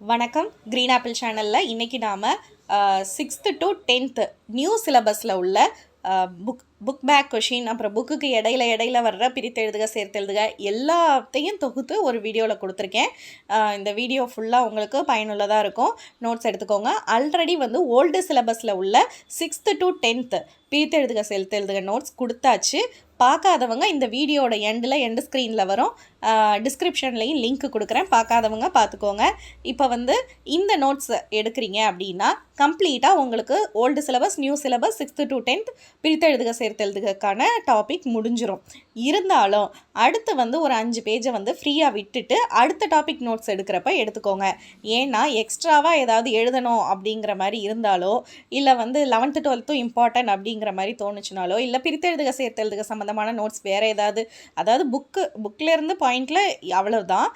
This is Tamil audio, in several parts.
வணக்கம். க்ரீன் ஆப்பிள் சேனலில் இன்றைக்கி நாம் சிக்ஸ்த்து டு டென்த்து நியூ சிலபஸில் உள்ள புக் புக் பேக் கொஷின் அப்புறம் புக்குக்கு இடையில இடையில வர்ற பிரித்து எழுதுக சேர்த்து எழுதுக எல்லாத்தையும் தொகுத்து ஒரு வீடியோவில் கொடுத்துருக்கேன். இந்த வீடியோ ஃபுல்லாக உங்களுக்கு பயனுள்ளதாக இருக்கும். நோட்ஸ் எடுத்துக்கோங்க. ஆல்ரெடி வந்து ஓல்டு சிலபஸில் உள்ள சிக்ஸ்த்து டு டென்த்து பிரித்து எழுதுக சேர்த்து எழுதுக நோட்ஸ் கொடுத்தாச்சு. பார்க்காதவங்க இந்த வீடியோட எண்டில் எண்டு ஸ்க்ரீனில் வரும். டிஸ்கிரிப்ஷன்லேயும் லிங்க் கொடுக்குறேன். பார்க்காதவங்க பார்த்துக்கோங்க. இப்போ வந்து இந்த நோட்ஸ் எடுக்கிறீங்க அப்படின்னா கம்ப்ளீட்டாக உங்களுக்கு old syllabus new syllabus sixth to tenth பிரித்தெழுதுக சேர்த்து எழுதுகக்கான டாபிக் முடிஞ்சிடும் இருந்தாலும் அடுத்து வந்து ஒரு அஞ்சு பேஜை வந்து ஃப்ரீயாக விட்டுட்டு அடுத்த டாபிக் நோட்ஸ் எடுக்கிறப்ப எடுத்துக்கோங்க. ஏன்னா எக்ஸ்ட்ராவாக ஏதாவது எழுதணும் அப்படிங்கிற மாதிரி இருந்தாலோ இல்லை வந்து லெவன்த்து டுவெல்த்தும் இம்பார்ட்டன்ட் அப்படிங்கிற மாதிரி தோணுச்சுனாலோ இல்லை பிரித்தெழுதுக சேர்த்து எழுதுக சம்மந்தமான நோட்ஸ் வேறு ஏதாவது அதாவது புக்கு புக்கிலேருந்து பாயிண்டில் அவ்வளவுதான்.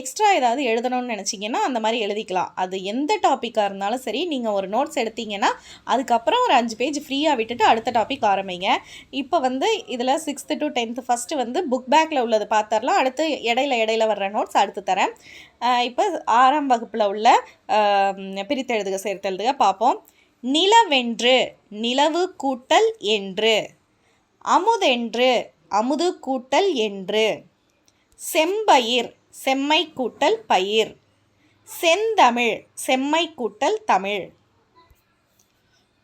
எக்ஸ்ட்ரா ஏதாவது எழுதணும்னு நினச்சிங்கன்னா அந்த மாதிரி எழுதிக்கலாம். அது எந்த டாப்பிக்காக இருந்தாலும் சரி நீங்கள் ஒரு நோட்ஸ் எடுத்தீங்கன்னா அதுக்கப்புறம் ஒரு அஞ்சு பேஜ் ஃப்ரீயாக விட்டுட்டு அடுத்த டாபிக் ஆரம்பிங்க. இப்போ வந்து இதில் சிக்ஸ்த்து டு டென்த்து ஃபஸ்ட்டு வந்து புக் பேக்கில் உள்ளது பார்த்துடலாம் அடுத்து இடையில இடையில வர்ற நோட்ஸ் அடுத்து தரேன். இப்போ ஆறாம் வகுப்பில் உள்ள பிரித்தெழுதுக சேர்த்தெழுதுக பார்ப்போம். நிலவென்று நிலவு கூட்டல் என்று. அமுதென்று அமுது கூட்டல் என்று. செம்பயிர் செம்மை கூட்டல் பயிர். செந்தமிழ் செம்மை கூட்டல் தமிழ்.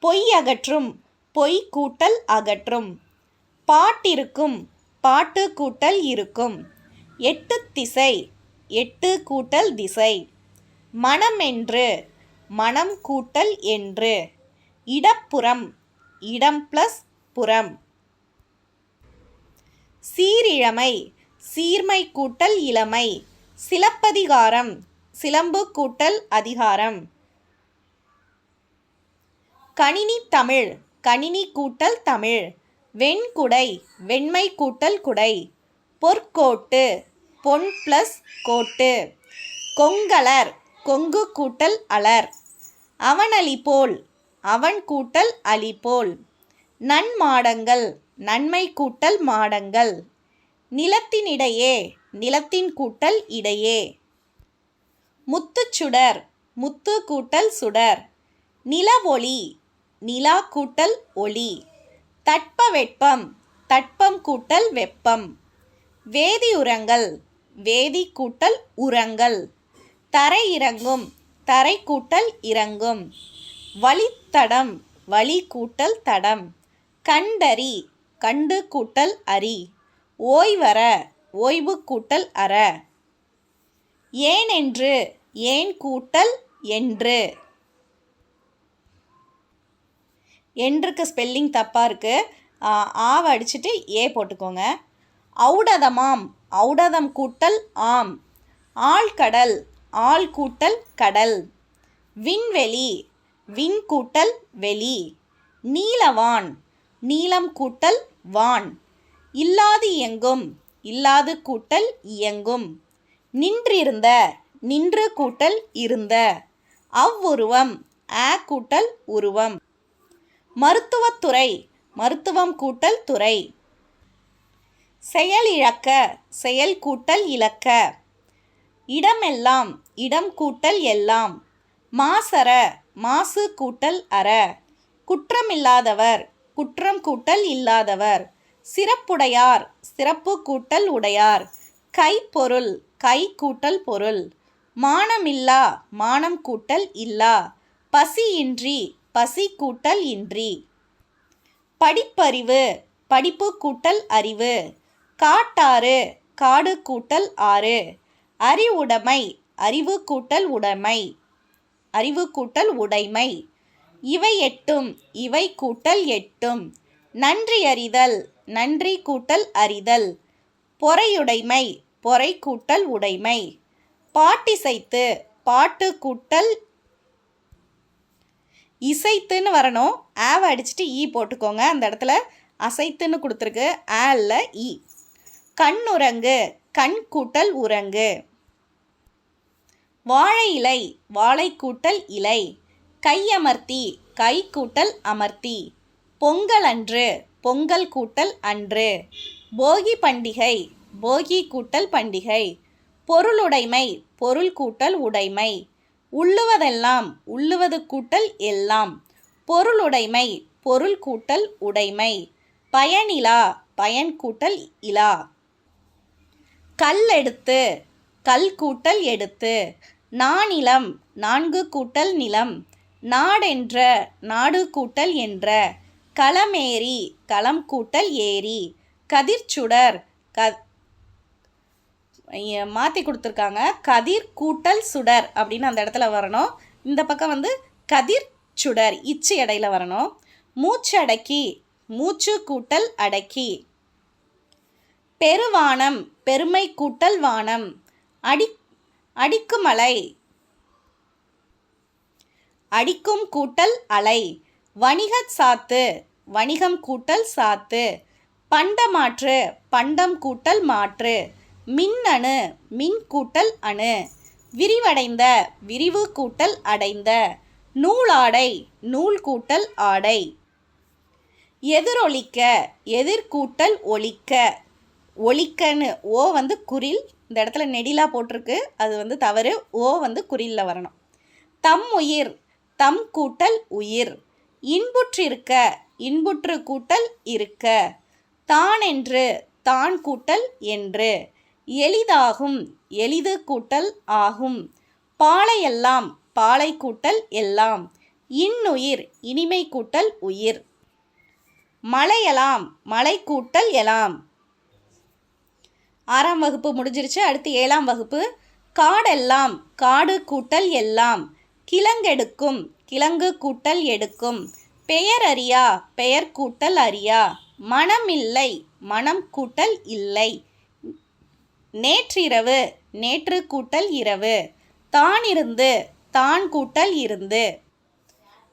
பொய் அகற்றும் பொய் கூட்டல் அகற்றும். பாட்டிருக்கும் பாட்டு கூட்டல் இருக்கும். எட்டு திசை எட்டு கூட்டல் திசை. மனம் என்று மனம் கூட்டல் என்று. இடப்புறம் இடம் ப்ளஸ் புறம். சீரிழமை சீர்மை கூட்டல் இளமை. சிலப்பதிகாரம் சிலம்பு கூட்டல் அதிகாரம். கணினி தமிழ் கணினி கூட்டல் தமிழ் வெண்குடை வெண்மை கூட்டல் குடை பொற்கோட்டு பொன் ப்ளஸ் கோட்டு கொங்கலர் கொங்கு கூட்டல் அலர் அவனலி போல் அவன் கூட்டல் அலி போல் நன்மாடங்கள் நன்மை கூட்டல் மாடங்கள் நிலத்தினிடையே நிலத்தின் கூட்டல் இடையே முத்துச்சுடர் முத்து கூட்டல் சுடர் நிலவொளி நிலா கூட்டல் ஒளி. தட்பவெப்பம் தட்பம் கூட்டல் வெப்பம். வேதியுரங்கள் வேதி கூட்டல் உரங்கள். தரை இறங்கும் தரை கூட்டல் இறங்கும். வழித்தடம் வழி கூட்டல் தடம். கண்டறி கண்டு கூட்டல் அரி. ஓய்வர ஓய்வு கூட்டல் அற. ஏனென்று ஏன் கூட்டல் என்று. என்றுக்கு ஸ்பெல்லிங் தப்பாக இருக்குது ஆவை அடிச்சுட்டு ஏ போட்டுக்கோங்க. அவுடதமாம் அவுடதம் கூட்டல் ஆம். ஆழ்கடல் ஆள் கூட்டல் கடல். விண்வெளி விண் கூட்டல் வெளி. நீலவான் நீளம் கூட்டல் வான். இல்லாது இயங்கும் இல்லாது கூட்டல் இயங்கும். நின்றிருந்த நின்று கூட்டல் இருந்த. அவ்வுருவம் ஆ கூட்டல் உருவம். மருத்துவத்துறை மருத்துவம் கூட்டல் துறை. செயல் இழக்க செயல் கூட்டல் இழக்க. இடமெல்லாம் இடம் கூட்டல் எல்லாம். மாசற மாசு கூட்டல் அற. குற்றமில்லாதவர் குற்றம் கூட்டல் இல்லாதவர். சிறப்புடையார் சிறப்பு கூட்டல் உடையார். கைப்பொருள் கை கூட்டல் பொருள். மானமில்லா மானம் கூட்டல் இல்லா. பசியின்றி பசி கூட்டல் இன்றி. படிப்பறிவு படிப்பு கூட்டல் அறிவு. காட்டாறு காடு கூட்டல் ஆறு. அறிவுடைமை அறிவு கூட்டல் உடைமை. அறிவு கூட்டல் உடைமை. இவை எட்டும் இவை கூட்டல் எட்டும். நன்றி அறிதல் நன்றி கூட்டல் அறிதல். பொறையுடைமை பொறை கூட்டல் உடைமை. பாட்டிசைத்து பாட்டு கூட்டல் இசைத்துன்னு வரணும். ஆவை அடிச்சுட்டு ஈ போட்டுக்கோங்க. அந்த இடத்துல அசைத்துன்னு கொடுத்துருக்கு. ஆல்ல இ. கண் உரங்கு கண் கூட்டல் உரங்கு வாழை இலை. வாழை கூட்டல் இலை. கையமர்த்தி கை கூட்டல் அமர்த்தி. பொங்கல் அன்று. பொங்கல் கூட்டல் அன்று. போகி பண்டிகை. போகி கூட்டல் பண்டிகை. பொருளுடைமை. பொருள் கூட்டல் உடைமை. உள்ளுவதெல்லாம் உள்ளுவது கூட்டல் எல்லாம். பொருளுடைமை பொருள் கூட்டல் உடைமை. பயனிலா பயன் கூட்டல் இலா. கல் எடுத்து கல் கூட்டல் எடுத்து. நானிலம் நான்கு கூட்டல் நிலம். நாடென்ற நாடு கூட்டல் என்ற. களமேறி களம் கூட்டல் ஏரி கதிர்ச்சுடர் க மாற்றி கொடுத்துருக்காங்க. கதிர் கூட்டல் சுடர் அப்படின்னு அந்த இடத்துல வரணும். இந்த பக்கம் வந்து கதிர் சுடர் இச்சு இடையில வரணும். மூச்சு அடக்கி மூச்சு கூட்டல் அடக்கி. பெருவானம் பெருமை கூட்டல் வானம். அடி அடிக்குமலை அடிக்கும் கூட்டல் அலை. வணிகச் சாத்து வணிகம் கூட்டல் சாத்து. பண்டமாற்று பண்டம் கூட்டல் மாற்று. மின்னணு மின் கூட்டல் அணு. விரிவடைந்த விரிவு கூட்டல் அடைந்த. நூலாடை நூல் கூட்டல் ஆடை. எதிரொலிக்க எதிர்கூட்டல் ஒலிக்க. ஒலிக்கன்னு ஓ வந்து குரில் இந்த இடத்துல நெடிலா போட்டிருக்கு. அது வந்து தவறு. ஓ வந்து குறிலில் வரணும். தம் உயிர் தம் கூட்டல் உயிர். இன்புற்றிருக்க இன்புற்று கூட்டல் இருக்க. தான் என்று தான் கூட்டல் என்று. எளிதாகும் எளிது கூட்டல் ஆகும். பாலையெல்லாம் பாலை கூட்டல் எல்லாம் இன்னுயிர் இனிமை கூட்டல் உயிர். மலையலாம் மலை கூட்டல் எலாம். ஆறாம் வகுப்பு முடிஞ்சிருச்சு அடுத்து ஏழாம் வகுப்பு. காடெல்லாம் காடு கூட்டல் எல்லாம் கிழங்கெடுக்கும் கிழங்கு கூட்டல் எடுக்கும். பெயர் அறியா பெயர் கூட்டல் அறியா. மனம் இல்லை மனம் கூட்டல் இல்லை. நேற்றிரவு நேற்று கூட்டல் இரவு. தான் இருந்து தான் கூட்டல் இருந்து.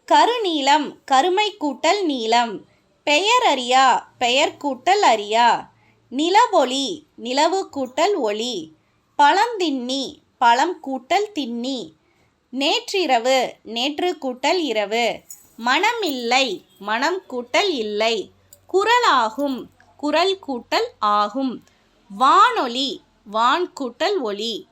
கருநீளம் கருமை கூட்டல் நீளம் பெயர் அறியா பெயர் கூட்டல் அறியா. நிலவொளி நிலவு கூட்டல் ஒளி. பழந்தின்னி பழம் கூட்டல் தின்னி. நேற்றிரவு நேற்று கூட்டல் இரவு. மனம் இல்லை மனம் கூட்டல் இல்லை. குரலாகும் குரல் கூட்டல் ஆகும். வானொலி வான் கூட்டல் ஒளி.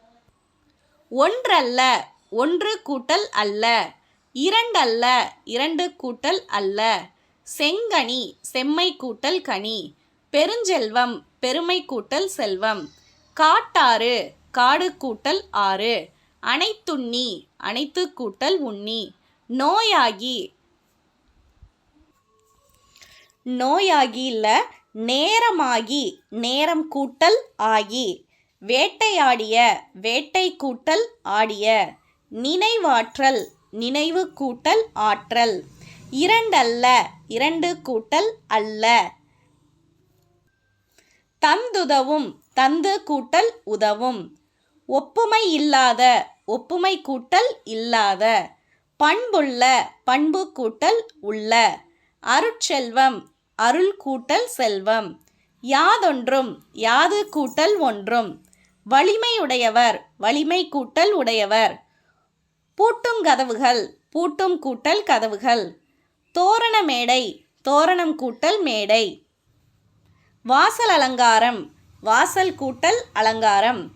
ஒன்றல்ல ஒன்று கூட்டல் அல்ல. இரண்டல்ல இரண்டு கூட்டல் அல்ல. செங்கனி செம்மை கூட்டல் கனி. பெருஞ்செல்வம் பெருமை கூட்டல் செல்வம். காட்டாறு காடு கூட்டல் ஆறு. அனைத்துண்ணி அனைத்து கூட்டல் உண்ணி. நோயாகி நோயாகி இல்லை நேரமாகி நேரம் கூட்டல் ஆகி. வேட்டையாடிய வேட்டை கூட்டல் ஆடிய நினைவாற்றல் நினைவு கூட்டல் ஆற்றல். இரண்டல்ல இரண்டு கூட்டல் அல்ல. தந்துதவும் தந்து கூட்டல் உதவும். ஒப்புமை இல்லாத ஒப்புமை கூட்டல் இல்லாத. பண்புள்ள பண்பு கூட்டல் உள்ள. அருட்செல்வம் அருள் கூட்டல் செல்வம். யாதொன்றும் யாது கூட்டல் ஒன்றும். வலிமையுடையவர் வலிமை கூட்டல் உடையவர். பூட்டும் கதவுகள் பூட்டும் கூட்டல் கதவுகள். தோரண மேடை தோரணம் கூட்டல் மேடை. வாசல் அலங்காரம் வாசல் கூட்டல் அலங்காரம்.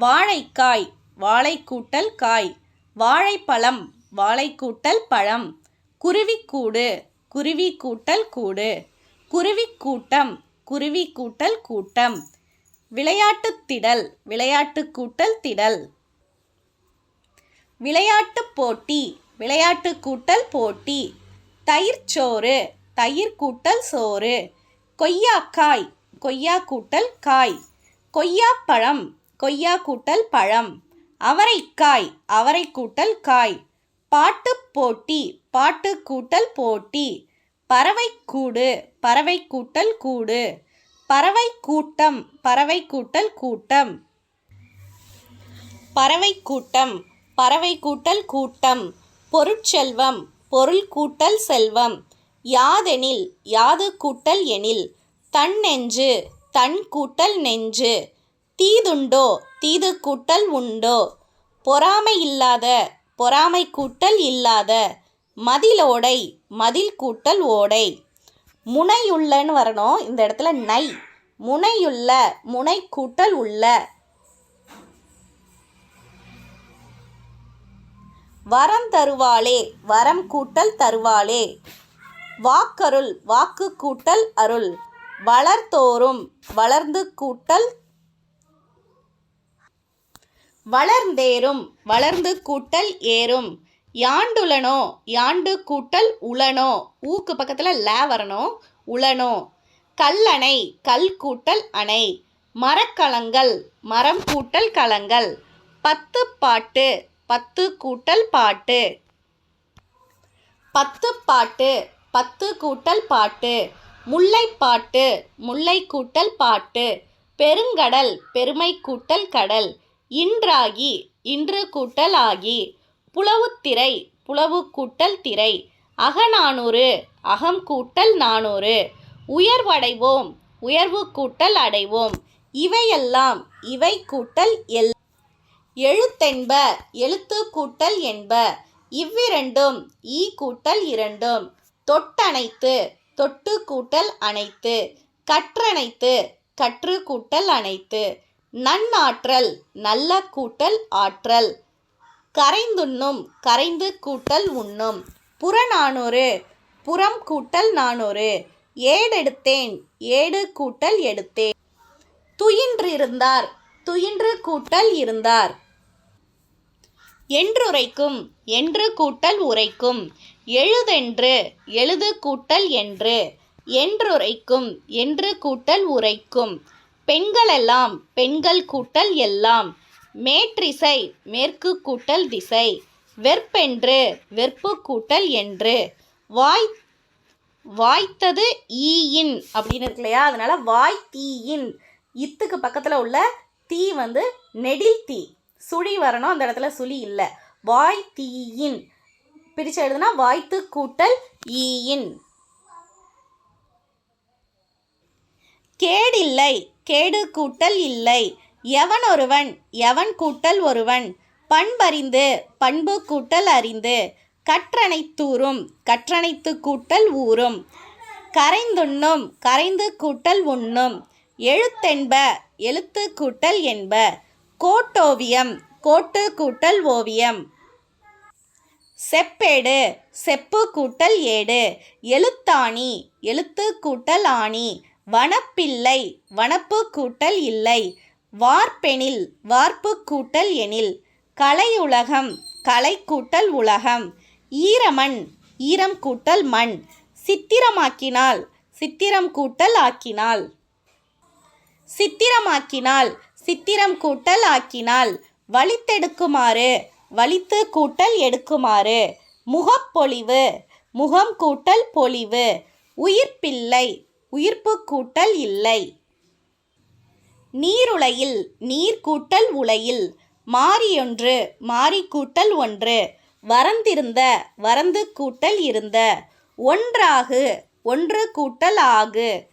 வாழைக்காய் வாழை கூட்டல் காய். வாழைப்பழம் வாழை கூட்டல் பழம். குருவிக்கூடு குருவி கூட்டல் கூடு. குருவி கூட்டம் குருவி கூட்டல் கூட்டம். விளையாட்டு திடல் விளையாட்டு கூட்டல் திடல். விளையாட்டு போட்டி விளையாட்டு கூட்டல் போட்டி. தயிர் சோறு தயிர் கூட்டல் சோறு. கொய்யாக்காய் கொய்யா கூட்டல் காய். கொய்யாப்பழம் கொய்யா கூட்டல் பழம். அவரைக்காய் அவரை கூட்டல் காய். பாட்டு போட்டி பாட்டு கூட்டல் போட்டி. பறவை கூடு பறவை கூட்டல் கூடு. பறவை கூட்டம் பறவை கூட்டல் கூட்டம். பறவை கூட்டம் பறவை கூட்டல் கூட்டம். பொருட்செல்வம் பொருள் கூட்டல் செல்வம். யாதெனில் யாது கூட்டல் எனில். தன் நெஞ்சு தன் கூட்டல் நெஞ்சு. தீதுண்டோ தீது கூட்டல் உண்டோ. பொறாமை இல்லாத பொறாமை கூட்டல் இல்லாத. மதிலோடை மதில் கூட்டல் ஓடை. முனையுள்ளன்னு வரணும். இந்த இடத்துல நை. முனையுள்ள முனை கூட்டல் உள்ள. வரம் தருவாளே வரம் கூட்டல் தருவாளே. வாக்கருள் வாக்கு கூட்டல் அருள். வளர்த்தோறும் வளர்ந்து கூட்டல். வளர்ந்தேறும் வளர்ந்து கூட்டல் ஏறும். யாண்டுலனோ யாண்டு கூட்டல் உளனோ ஊக்கு பக்கத்தில் ல வரணும் உளனோ. கல்லணை கல் கூட்டல் அணை. மரக்கலங்கள் மரம் கூட்டல் கலங்கள். பத்து பாட்டு பத்து கூட்டல் பாட்டு. பத்து பாட்டு பத்து கூட்டல் பாட்டு. முல்லைப்பாட்டு முல்லை கூட்டல் பாட்டு. பெருங்கடல் பெருமை கூட்டல் கடல். இன்றாகி இன்று கூட்டல் ஆகி. புலவுத்திரை புலவு கூட்டல் திரை. அகநானூறு அகம் கூட்டல் நானூறு. உயர்வடைவோம் உயர்வு கூட்டல் அடைவோம். இவையெல்லாம் இவை கூட்டல் எல். எழுத்தென்ப எழுத்து கூட்டல் என்ப. இவ்விரண்டும் ஈ கூட்டல் இரண்டும். தொட்டணைத்து தொட்டு கூட்டல் அனைத்து கற்றணைத்து கற்று கூட்டல் அனைத்து நன்னாற்றல் நல்ல கூட்டல் ஆற்றல். கரைந்துண்ணும் கரைந்து கூட்டல் உண்ணும். புறநானூறு புறம் கூட்டல் நானூறு. ஏடெடுத்தேன் ஏடு கூட்டல் எடுத்தேன். துயின்றிருந்தார் துயின்று கூட்டல் இருந்தார். என்றுரைக்கும் என்று கூட்டல் உரைக்கும். எழுதென்று எழுது கூட்டல் என்று. என்றுரைக்கும் என்று கூட்டல் உரைக்கும். பெண்களெல்லாம் பெண்கள் கூட்டல் எல்லாம். மேற்றிசை மேற்கு கூட்டல் திசை. வெற்பென்று வெற்பு கூட்டல் என்று. வாய் வாய்த்தது ஈயின் அப்படின்னு இருக்கு இல்லையா? அதனால வாய் தீயின். இத்துக்கு பக்கத்தில் உள்ள தீ வந்து நெடில் தீ. சுழி வரணும் அந்த இடத்துல சுழி இல்லை. வாய் தீயின். பிரித்து எழுதுனா வாய்த்து கூட்டல் ஈயின். கேடில்லை கேடு கூட்டல் இல்லை. எவன் ஒருவன் எவன் கூட்டல் ஒருவன்? பண்பறிந்து பண்பு கூட்டல் அறிந்து கற்றனைத்தூரும் கற்றனைத்து கூட்டல் ஊரும். கரைந்துண்ணும் கரைந்து கூட்டல் உண்ணும். எழுத்தென்ப எழுத்து கூட்டல் என்ப. கோட்டோவியம் கோட்டு கூட்டல் ஓவியம். செப்பேடு செப்பு கூட்டல் ஏடு. எழுத்தாணி எழுத்து கூட்டல் ஆணி. வனப்பில்லை வனப்பு கூட்டல் இல்லை. வார்ப்பெனில் வார்ப்பு கூட்டல் எனில் கலையுலகம் கலை கூட்டல் உலகம் ஈரமண் ஈரம் கூட்டல் மண் சித்திரமாக்கினால் சித்திரம் கூட்டல் ஆக்கினால். சித்திரமாக்கினால் சித்திரம் கூட்டல் ஆக்கினால் வலித்தெடுக்குமாறு வலித்து கூட்டல் எடுக்குமாறு முகப்பொலிவு முகம் கூட்டல் பொலிவு உயிர்ப்பில்லை உயிர்ப்பு கூட்டல் இல்லை. நீருலையில் நீர் கூட்டல் உலையில் மாறியொன்று மாறி கூட்டல் ஒன்று. வரந்திருந்த வரந்து கூட்டல் இருந்த. ஒன்றாகு ஒன்று கூட்டல் ஆகு.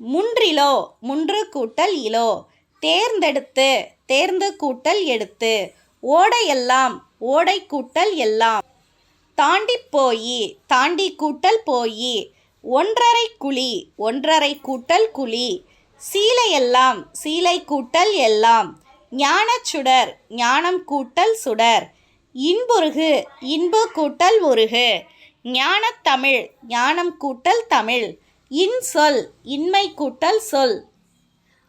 முன்றிலோ முன்று கூட்டல் இலோ. தேர்ந்தெடுத்து தேர்ந்து கூட்டல் எடுத்து. ஓடையெல்லாம் ஓடை கூட்டல் எல்லாம். தாண்டி போய் தாண்டி கூட்டல் போய். ஒன்றரை குழி ஒன்றரை கூட்டல் குழி. சீலையெல்லாம் சீலை கூட்டல் எல்லாம். ஞானச்சுடர் ஞானம் கூட்டல் சுடர். இன்புருகு இன்பு கூட்டல் உருகு. ஞானத்தமிழ் ஞானம் கூட்டல் தமிழ். இன்சொல் இன்மை கூட்டல் சொல்.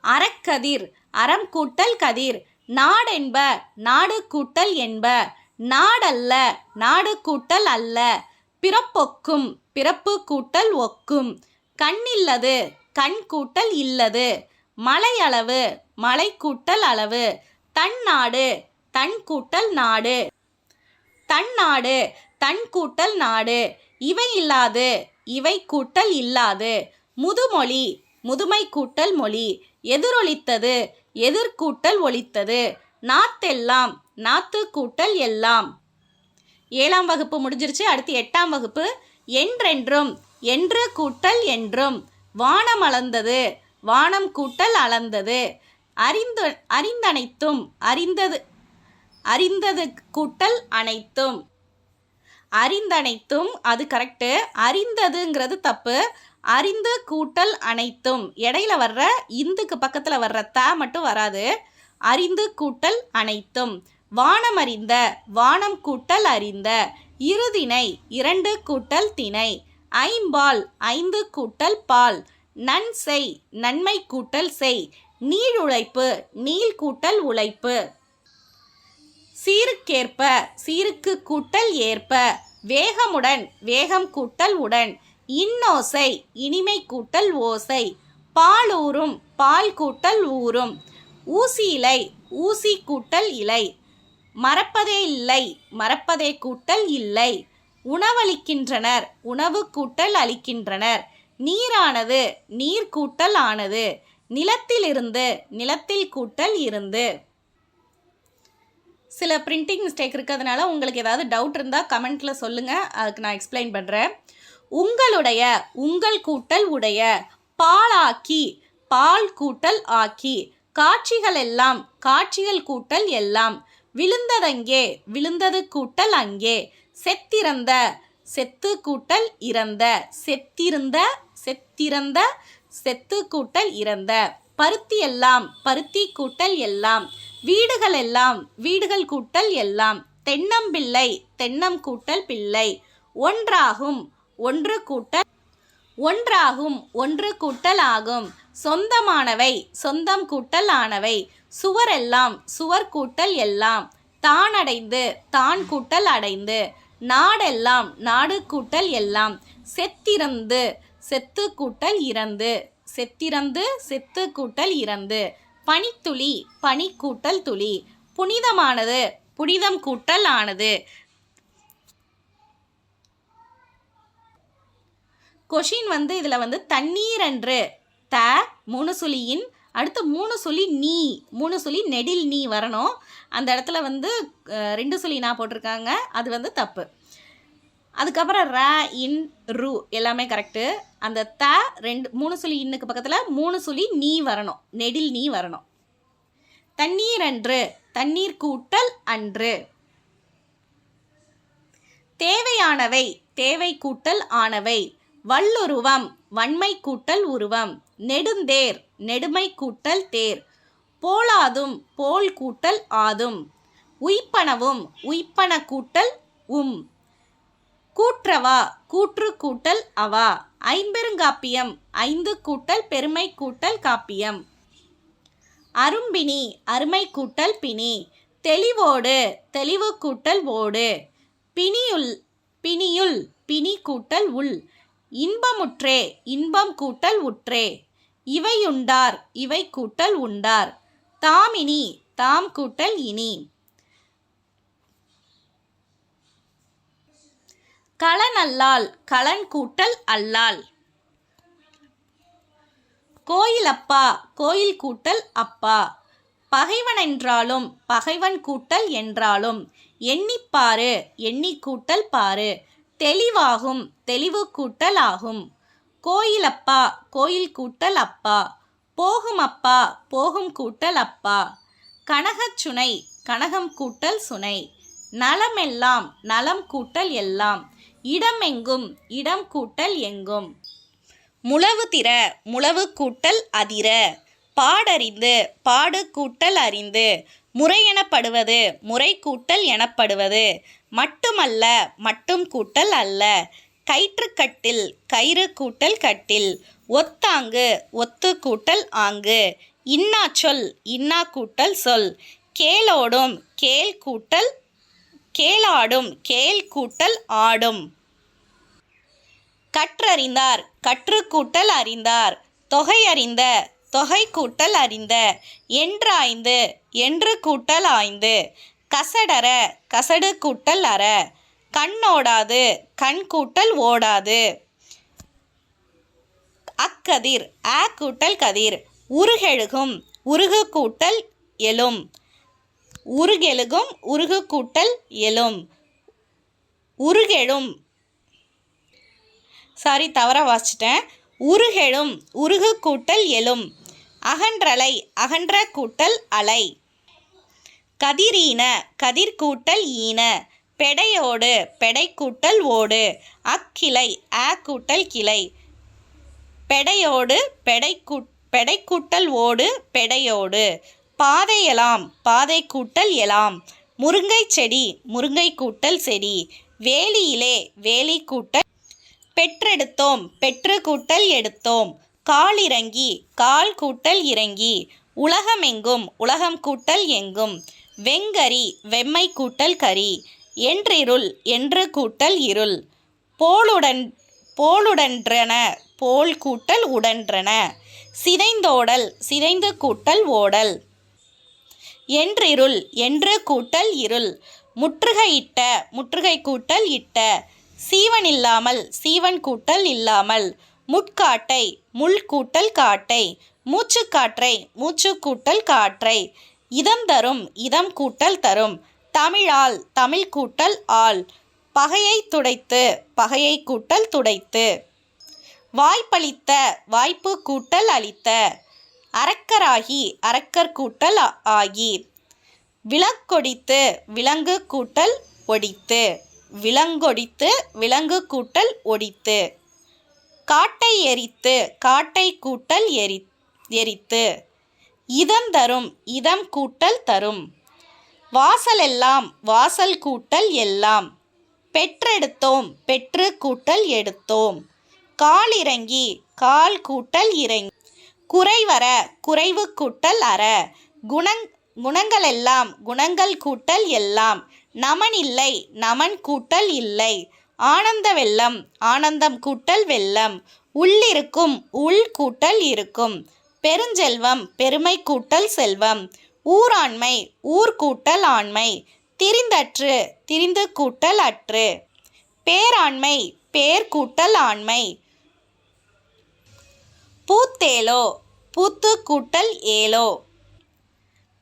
அறக்கதிர் அறம் கூட்டல் கதிர். நாடென்ப நாடு கூட்டல் என்ப. நாடல்ல நாடு கூட்டல் அல்ல. பிறப்பொக்கும் பிறப்பு கூட்டல் ஒக்கும். கண்ணில்லது கண் கூட்டல் இல்லது. மலையளவு மலை கூட்டல் அளவு. தன்னாடு தன் கூட்டல் நாடு. தன்னாடு தன் கூட்டல் நாடு. இவை இல்லாது இவை கூட்டல் இல்லாது. முதுமொழி முதுமை கூட்டல் மொழி. எதிரொலித்தது எதிர்கூட்டல் ஒழித்தது நாத்தெல்லாம் நாத்து கூட்டல் எல்லாம். ஏழாம் வகுப்பு முடிஞ்சிருச்சு. அடுத்து எட்டாம் வகுப்பு. என்றென்றும் என்று கூட்டல் என்றும். வானம் அளந்தது வானம் கூட்டல் அளந்தது. அறிந்து அறிந்தனைத்தும் அறிந்தது அறிந்தது கூட்டல் அனைத்தும். அறிந்தனைத்தும் அது கரெக்டு அறிந்ததுங்கிறது தப்பு. அறிந்து கூட்டல் அனைத்தும். இடையில வர்ற இந்துக்கு பக்கத்தில் வர்ற த மட்டும் வராது. அறிந்து கூட்டல் அனைத்தும். வானம் அறிந்த வானம் கூட்டல் அறிந்த. இருதினை இரண்டு கூட்டல் திணை. ஐம்பால் ஐந்து கூட்டல் பால். நன் செய் நன்மை கூட்டல் செய். நீழுழைப்பு நீள் கூட்டல் உழைப்பு. சீருக்கேற்ப சீருக்கு கூட்டல் ஏற்ப. வேகமுடன் வேகம் கூட்டல் உடன். இன்னோசை இனிமை கூட்டல் ஓசை. பாலூரும் பால் கூட்டல் ஊரும் ஊசி இலை ஊசி கூட்டல் இலை. மறப்பதே இல்லை மறப்பதே கூட்டல் இல்லை. உணவளிக்கின்றனர். உணவு கூட்டல் அளிக்கின்றனர். நீரானது நீர் கூட்டல் ஆனது. நிலத்திலிருந்து நிலத்தில் கூட்டல் இருந்து. சில பிரிண்டிங் மிஸ்டேக் இருக்கிறதுனால உங்களுக்கு ஏதாவது டவுட் இருந்தால் கமெண்ட்டில் சொல்லுங்கள் அதுக்கு நான் எக்ஸ்பிளைன் பண்ணுறேன் உங்களுடைய உங்கள் கூட்டல் உடைய பாலாக்கி பால் கூட்டல் ஆக்கி காட்சிகள் எல்லாம் காட்சிகள் கூட்டல் எல்லாம் விழுந்ததங்கே விழுந்தது கூட்டல் அங்கே செத்திறந்த செத்து கூட்டல் இறந்த செத்திருந்த செத்திறந்த செத்து கூட்டல் இறந்த. பருத்தி எல்லாம் பருத்தி கூட்டல் எல்லாம். வீடுகள் எல்லாம் வீடுகள் கூட்டல் எல்லாம். தென்னம்பிள்ளை தென்னம் கூட்டல் பிள்ளை. ஒன்றாகும் ஒன்று கூட்டல் ஒன்றாகும் ஒன்று கூட்டல் ஆகும். சொந்தமானவை சொந்தம் கூட்டல் ஆனவை. சுவரெல்லாம் சுவர் கூட்டல் எல்லாம். தான் அடைந்து தான் கூட்டல் அடைந்து. நாடெல்லாம் நாடு கூட்டல் எல்லாம். செத்திறந்து செத்து கூட்டல் இறந்து. செத்திறந்து செத்து கூட்டல் இறந்து. பனித்துளி பனி கூட்டல் துளி. புனிதமானது புனிதம் கூட்டல் ஆனது. கொஷின் வந்து இதில் வந்து தண்ணீர் என்று த மூணு சுழியின் அடுத்து மூணு சொல்லி நீ மூணு சுழி நெடில் நீ வரணும். அந்த இடத்துல வந்து ரெண்டு சொல்லி நான் போட்டிருக்காங்க. அது வந்து தப்பு. அதுக்கப்புறம் ர இன் ரு எல்லாமே கரெக்டு அந்த த ரெண்டு மூணு சொல்லி இன்னுக்கு பக்கத்தில் மூணு சுழி நீ வரணும். நெடில் நீ வரணும். தண்ணீர் அன்று தண்ணீர் கூட்டல் அன்று. தேவையானவை தேவை கூட்டல் ஆனவை. வல்லுருவம் வன்மை கூட்டல் உருவம். நெடுந்தேர் நெடுமை கூட்டல் தேர். போலாதும் போல் கூட்டல் ஆதும். உய்ப்பனவும் உய்ப்பன கூட்டல் உம். கூற்றவா கூற்று கூட்டல் அவா. ஐம்பெருங்காப்பியம் ஐந்து கூட்டல் பெருமை கூட்டல் காப்பியம். அரும்பினி அருமை கூட்டல் பிணி. தெளிவோடு தெளிவு கூட்டல் ஓடு. பிணியுள் பிணியுள் பிணி கூட்டல் உள். இன்பமுற்றே இன்பம் கூட்டல் உற்றே. இவையுண்டார் இவை கூட்டல் உண்டார். தாமினி தாம் கூட்டல் இனி. களனல்லால் களன் கூட்டல் அல்லால். கோயிலப்பா கோயில் கூட்டல் அப்பா. பகைவன் என்றாலும் பகைவன் கூட்டல் என்றாலும். எண்ணிப்பாரு எண்ணி கூட்டல் பாரு. தெளிவாகும் தெளிவு கூட்டல் ஆகும். கோயிலப்பா கோயில் கூட்டல் அப்பா போகும் அப்பா போகும் கூட்டல் அப்பா கனகச்சுனை கனகம் கூட்டல் சுனை. நலமெல்லாம் நலம் கூட்டல் எல்லாம். இடமெங்கும் இடம் கூட்டல் எங்கும். முழவு திற முழவு கூட்டல் அதிர. பாடறிந்து பாடு கூட்டல் அறிந்து. முறை எனப்படுவது முறை கூட்டல் எனப்படுவது. மட்டுமல்ல மட்டும் கூட்டல் அல்ல. கயிற்றுக்கட்டில் கயிறு கூட்டல் கட்டில் ஒத்தாங்கு ஒத்து கூட்டல் ஆங்கு. இன்னா சொல் இன்னா கூட்டல் சொல். கேளோடும் கேள் கூட்டல் கேளாடும் கேள் கூட்டல் ஆடும். கற்றறிந்தார் கற்று கூட்டல் அறிந்தார். தொகை அறிந்த தொகை கூட்டல் அறிந்த. என்றாய்ந்து என்று கூட்டல் ஆய்ந்து. கசடர கசடு கூட்டல் அற. கண்ணோடாது கண் கூட்டல் ஓடாது. அக்கதிர் ஆ கூட்டல் கதிர். உருகெழுகும் உருகு கூட்டல் எழும். உருகெழுகும் உருகு கூட்டல் எழும். உருகெழும். சாரி தவற வாசிச்சிட்டேன். உருகெழும் உருகு கூட்டல் எழும். அகன்றலை அகன்ற கூட்டல் அலை. கதிரீன கதிர் கூட்டல் ஈன. பெடையோடு பெடை கூட்டல் ஓடு. அக்கிளை ஆ கூட்டல் கிளை. பெடையோடு பெடை கூட் பெடை கூட்டல் ஓடு பெடையோடு. பாதை எலாம் பாதை கூட்டல் எலாம். முருங்கை செடி முருங்கை கூட்டல் செடி. வேலியிலே வேலி கூட்டல் பெற்றெடுத்தோம் பெற்று கூட்டல் எடுத்தோம். கால் இறங்கி கால் கூட்டல் இறங்கி. உலகமெங்கும் உலகம் கூட்டல் எங்கும். வெங்கரி வெம்மை கூட்டல் கரி. என்றிருள் என்று கூட்டல் இருள். போலுடன் போலுடன்றன போல் கூட்டல் உடன்றன. சிதைந்தோடல் சிதைந்து கூட்டல் ஓடல். என்றிருள் என்று கூட்டல் இருள். முற்றுகையிட்ட முற்றுகை கூட்டல் இட்ட. சீவன் இல்லாமல் சீவன் கூட்டல் இல்லாமல். முட்காட்டை முள் கூட்டல் காட்டை. மூச்சுக்காற்றை மூச்சு கூட்டல் காற்றை. இதம் தரும் இதம் கூட்டல் தரும். தமிழால் தமிழ் கூட்டல் ஆள். பகையை துடைத்து பகையை கூட்டல் துடைத்து. வாய்ப்பளித்த வாய்ப்பு கூட்டல் அளித்த. அரக்கராகி அரக்கர் கூட்டல் ஆகி. விலங்கொடித்து விலங்கு கூட்டல் ஒடித்து. விலங்கொடித்து விலங்கு கூட்டல் ஒடித்து. காட்டை எரித்து காட்டை கூட்டல் எரி எரித்து. இதம் தரும் இதம் கூட்டல் தரும். வாசலெல்லாம் வாசல் கூட்டல் எல்லாம். பெற்றெடுத்தோம் பெற்று கூட்டல் எடுத்தோம். கால் இறங்கி கால் கூட்டல் இறங்கி. குறைவர குறைவு கூட்டல் அற. குணங் குணங்களெல்லாம் குணங்கள் கூட்டல் எல்லாம். நமன் இல்லை நமன் கூட்டல் இல்லை. ஆனந்த வெள்ளம் ஆனந்தம் கூட்டல் வெள்ளம். உள்ளிருக்கும் உள் கூட்டல் இருக்கும். பெருஞ்செல்வம் பெருமை கூட்டல் செல்வம். ஊராண்மை ஊர்கூட்டல் ஆண்மை திரிந்தற்று திரிந்து கூட்டல் அற்று பேராண்மை பேர் கூட்டல் ஆண்மை பூத்தேலோ பூத்து கூட்டல் ஏலோ.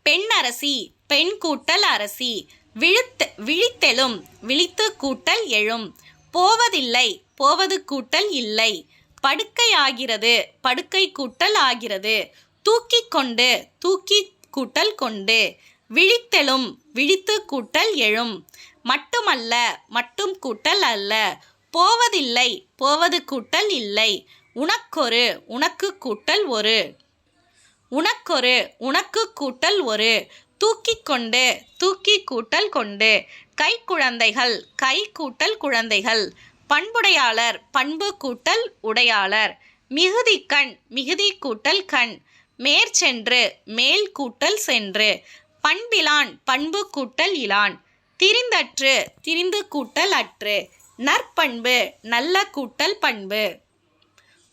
பெண் அரசி பெண் கூட்டல் அரசி. விழுத்து விழித்தெழும் விழித்து கூட்டல் எழும். போவதில்லை போவது கூட்டல் இல்லை. படுக்கை ஆகிறது படுக்கை கூட்டல் ஆகிறது. தூக்கி கொண்டு தூக்கி கூட்டல் கொண்டு. விழித்தெழும் விழித்து கூட்டல் எழும். மட்டுமல்ல மட்டும் கூட்டல் அல்ல. போவதில்லை போவது கூட்டல் இல்லை. உனக்கொரு உனக்கு கூட்டல் ஒரு. உனக்கொரு உனக்கு கூட்டல் ஒரு. தூக்கி கொண்டு தூக்கி கூட்டல் கொண்டு. கை குழந்தைகள் கை கூட்டல் குழந்தைகள். பண்புடையாளர் பண்பு கூட்டல் உடையாளர். மிகுதி கண் மிகுதி கூட்டல் கண். மேற்சென்று மேல் கூட்டல் சென்று பண்பிலான் பண்பு கூட்டல் இலான் திரிந்தற்று திரிந்து கூட்டல் அற்று நற்பண்பு நல்ல கூட்டல் பண்பு.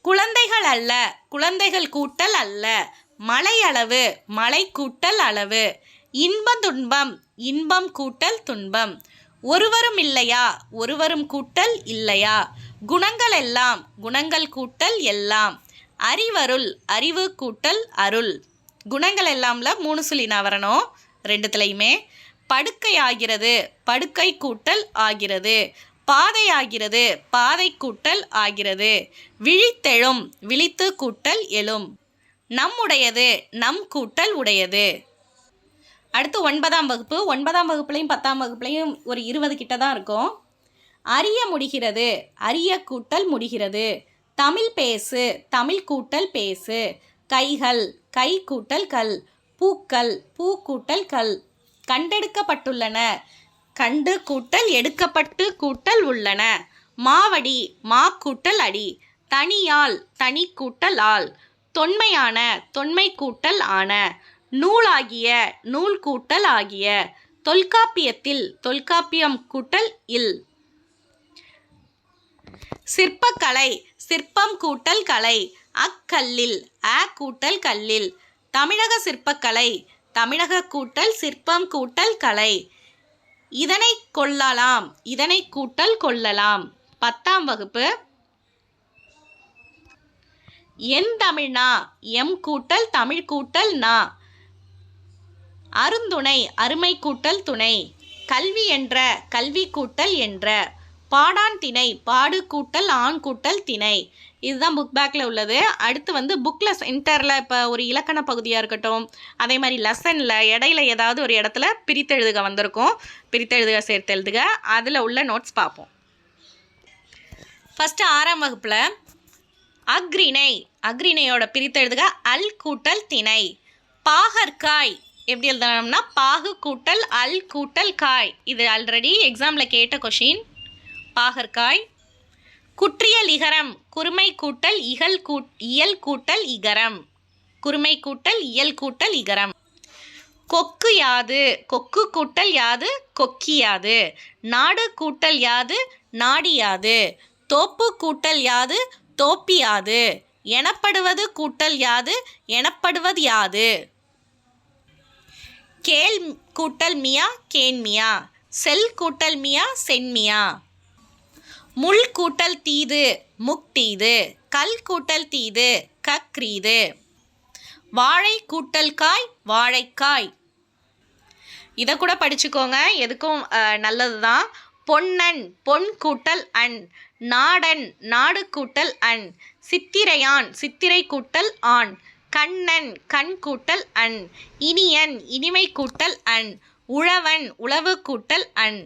குழந்தைகள் அல்ல குழந்தைகள் கூட்டல் அல்ல மலையளவு மலை கூட்டல் அளவு இன்பம் துன்பம் இன்பம் கூட்டல் துன்பம் ஒருவரும் இல்லையா ஒருவரும் கூட்டல் இல்லையா குணங்கள் எல்லாம் குணங்கள் கூட்டல் எல்லாம் அறிவருள் அறிவு கூட்டல் அருள். குணங்கள் எல்லாம்ல மூணு சொல்லினா வரணும். ரெண்டுத்துலையுமே. படுக்கை ஆகிறது படுக்கை கூட்டல் ஆகிறது. பாதை ஆகிறது பாதை கூட்டல் ஆகிறது. விழித்தெழும் விழித்து கூட்டல் எழும். நம்முடையது நம் கூட்டல் உடையது. அடுத்து ஒன்பதாம் வகுப்பு. ஒன்பதாம் வகுப்புலையும் பத்தாம் வகுப்புலையும் ஒரு இருபது கிட்ட தான் இருக்கும். அறிய முடிகிறது அறிய கூட்டல் முடிகிறது. தமிழ் பேசு தமிழ் கூட்டல் பேசு. கைகள் கை கூட்டல் கல் பூக்கள் பூ கூட்டல் கல் கண்டெடுக்கப்பட்டுள்ளன. கண்டு கூட்டல் எடுக்கப்பட்டு கூட்டல் உள்ளன. மாவடி மா கூட்டல் அடி. தனியால் தனி கூட்டல் ஆள். தொன்மையான தொன்மை கூட்டல் ஆன. நூலாகிய நூல் கூட்டல் ஆகிய. தொல்காப்பியத்தில் தொல்காப்பியம் கூட்டல் இல். சிற்பக்கலை சிற்பம் கூட்டல் கலை. அக்கல்லில் அ கூட்டல் கல்லில். தமிழக சிற்பக்கலை. தமிழக கூட்டல் சிற்பம் கூட்டல் கலை. இதனை கொள்ளலாம். இதனை கூட்டல் கொள்ளலாம். பத்தாம் வகுப்பு. என் தமிழ்னா எம் கூட்டல் தமிழ் கூட்டல் நா. அருந்துணை அருமை கூட்டல் துணை. கல்வி என்ற கல்வி கூட்டல் என்ற. பாடான் திணை பாடு கூட்டல் ஆண் கூட்டல் திணை. இதுதான் புக் பேக்கில் உள்ளது. அடுத்து வந்து புக்கில் சென்டரில் இப்போ ஒரு இலக்கண பகுதியாக இருக்கட்டும் அதே மாதிரி லெசனில் இடையில ஏதாவது ஒரு இடத்துல பிரித்தெழுதுக வந்திருக்கும். பிரித்தெழுதுக சேர்த்தெழுதுக அதில் உள்ள நோட்ஸ் பார்ப்போம். ஃபஸ்ட்டு ஆறாம் வகுப்பில் அக்ரிணை அக்ரிணையோட பிரித்தெழுதுக அல் கூட்டல் திணை. பாகற்காய். எப்படி எழுதணும்னா பாகு கூட்டல் அல் கூட்டல் காய். இது ஆல்ரெடி எக்ஸாமில் கேட்ட கொஷின் பாகற்காய் குற்றியல் இகரம் குறுமை கூட்டல் இகல் கூட் இயல் கூட்டல் இகரம். குறுமை கூட்டல் இயல் கூட்டல் இகரம். கொக்கு யாது? கொக்கு கூட்டல் யாது? கொக்கியாது நாடு கூட்டல் யாது? நாடியாது தோப்பு கூட்டல் யாது? தோப்பியாது எனப்படுவது கூட்டல் யாது? எனப்படுவது யாது. கேள் கூட்டல் மியா? கேன்மியா செல் கூட்டல் மியா? சென்மியா முள் கூட்டல் தீது முக்தீது கல் கூட்டல் தீது கக்ரீது. வாழை கூட்டல் காய் வாழைக்காய். இதை கூட படிச்சுக்கோங்க எதுக்கும் நல்லது தான் பொன்னன் பொன் கூட்டல் அன். நாடன் நாடு கூட்டல் அன். சித்திரையான் சித்திரை கூட்டல் ஆண். கண்ணன் கண் கூட்டல் அன். இனியன் இனிமை கூட்டல் அன். உழவன் உழவு கூட்டல் அன்.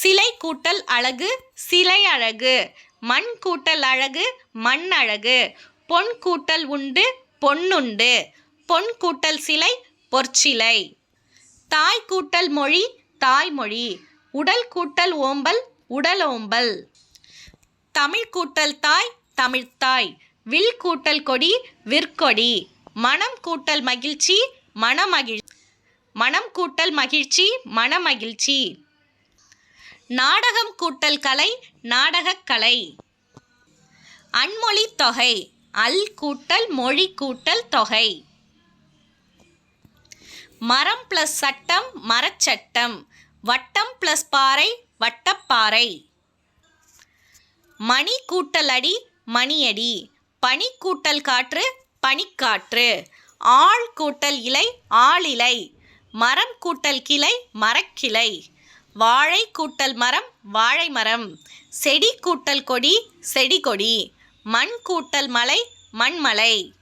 சிலை கூட்டல் அழகு சிலை அழகு. மண் கூட்டல் அழகு மண் அழகு. பொன் கூட்டல் உண்டு பொன்னுண்டு பொன் கூட்டல் சிலை பொற்சிலை. தாய் கூட்டல் மொழி தாய்மொழி உடல் கூட்டல் ஓம்பல் உடல் ஓம்பல். தமிழ் கூட்டல் தாய் தமிழ்த்தாய் வில் கூட்டல் கொடி விற்கொடி மனம் கூட்டல் மகிழ்ச்சி மனமகிழ் மனம் கூட்டல் மகிழ்ச்சி மனமகிழ்ச்சி. நாடகம் கூட்டல் கலை நாடகக்கலை அன்மொழி தொகை அல் கூட்டல் மொழி கூட்டல் தொகை. மரம் ப்ளஸ் சட்டம் மரச்சட்டம் வட்டம் ப்ளஸ் பாறை வட்டப்பாறை மணி கூட்டல் அடி மணியடி பனி கூட்டல் காற்று பனிக்காற்று ஆள் கூட்டல் இலை ஆளிலை மரம் கூட்டல் கிளை மரக்கிளை வாழை கூட்டல் மரம் வாழை மரம். செடி கூட்டல் கொடி செடி கொடி. மண் கூட்டல் மலை மண்மலை.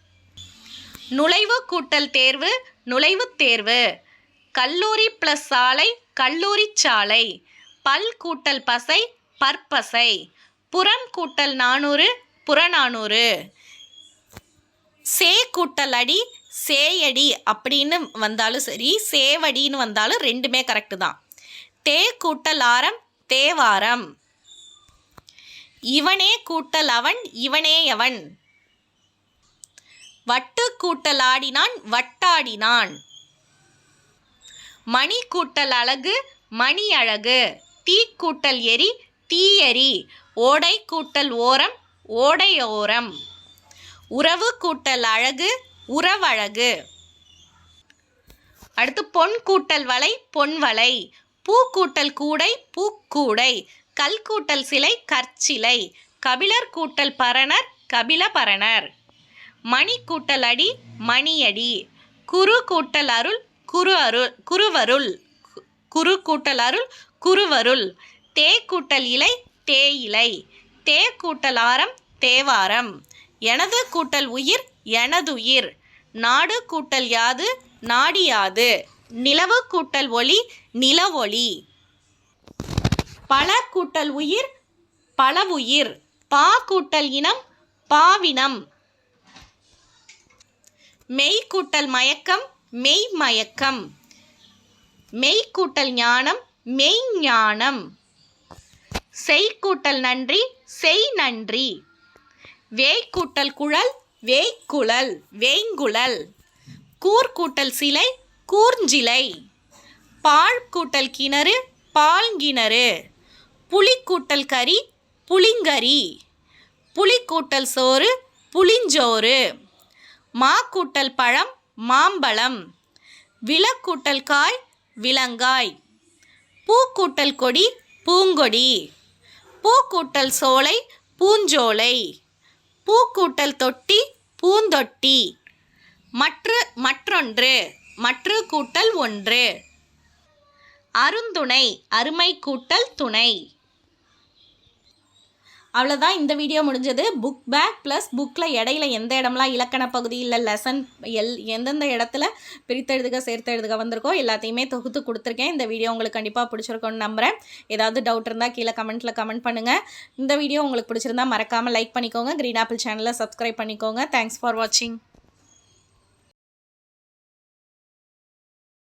நுழைவு கூட்டல் தேர்வு நுழைவுத் தேர்வு. கல்லூரி ப்ளஸ் சாலை கல்லூரி சாலை. பல் கூட்டல் பசை பற்பசை. புறம் கூட்டல் நானூறு புறநானூறு. சே கூட்டல் அடி சேயடி அப்படின்னு வந்தாலும் சரி சேவடின்னு வந்தாலும் ரெண்டுமே கரெக்டு தான். தே கூட்டல் ஆரம் தேவாரம். இவனே கூட்டல் அவன் இவனே அவன் வட்டு கூட்டல் ஆடினான் வட்டாடினான். மணி கூட்டல் அழகு மணி அழகு. தீ கூட்டல் எரி தீயரி ஓடை கூட்டல் ஓரம் ஓடை ஓரம். உறவு கூட்டல் அழகு உறவழகு. அடுத்து பொன் கூட்டல் வலை பொன் வலை. பூக்கூட்டல் கூடை பூக்கூடை. கல்கூட்டல் சிலை கற்சிலை. கபிலர் கூட்டல் பரணர் கபில பரணர். மணி கூட்டல் அடி மணியடி. குரு கூட்டல் அருள் குரு அருள் குருவருள். கு- குரு கூட்டல் அருள் குருவருள். தே கூட்டல் இலை தேயிலை தே கூட்டல் ஆரம் தேவாரம் எனது கூட்டல் உயிர் எனதுயிர் நாடு கூட்டல் யாது நாடியாது நிலவு கூட்டல் ஒளி நிலவொளி. பல கூட்டல் உயிர் பலவுயிர் பா கூட்டல் இனம் பாவினம். மெய் கூட்டல் மயக்கம் மெய் மயக்கம். மெய் கூட்டல் ஞானம் மெய் ஞானம். செய் கூட்டல் நன்றி செய் நன்றி. வேய் கூட்டல் குழல் வேய்குழல் வேய்ங்குழல். கூர்கூட்டல் சிலை கூர்ஞ்சிலை. பால் கூட்டல் கிணறு பால்கிணறு புளிக்கூட்டல் கறி புளிங்கறி. புளிக்கூட்டல் சோறு புளிஞ்சோறு. மா கூட்டல் பழம் மாம்பழம். விலக்கூட்டல் காய் விலங்காய். பூக்கூட்டல் கொடி பூங்கொடி. பூக்கூட்டல் சோலை பூஞ்சோலை. பூக்கூட்டல் தொட்டி பூந்தொட்டி. மற்று மற்றொன்று. மற்று கூட்டல் ஒன்று. அருந்துணை அருமை கூட்டல் துணை. அவ்வளோதான் இந்த வீடியோ முடிஞ்சது. புக் பேக் ப்ளஸ் புக்கில் இடையில எந்த இடம்லாம் இலக்கண பகுதி இல்லை லெசன் எல் எந்தெந்த இடத்துல பிரித்தெழுதுக சேர்த்து எழுதுக வந்திருக்கோ எல்லாத்தையுமே தொகுத்து கொடுத்துருக்கேன். இந்த வீடியோ உங்களுக்கு கண்டிப்பாக பிடிச்சிருக்கோன்னு நம்புகிறேன் ஏதாவது டவுட் இருந்தால் கீழே கமெண்ட்டில் கமெண்ட் பண்ணுங்கள் இந்த வீடியோ உங்களுக்கு பிடிச்சிருந்தா மறக்காமல் லைக் பண்ணிக்கோங்க. க்ரீன் ஆப்பிள் சேனலை சப்ஸ்கிரைப் பண்ணிக்கோங்க. தேங்க்ஸ் ஃபார் வாட்சிங்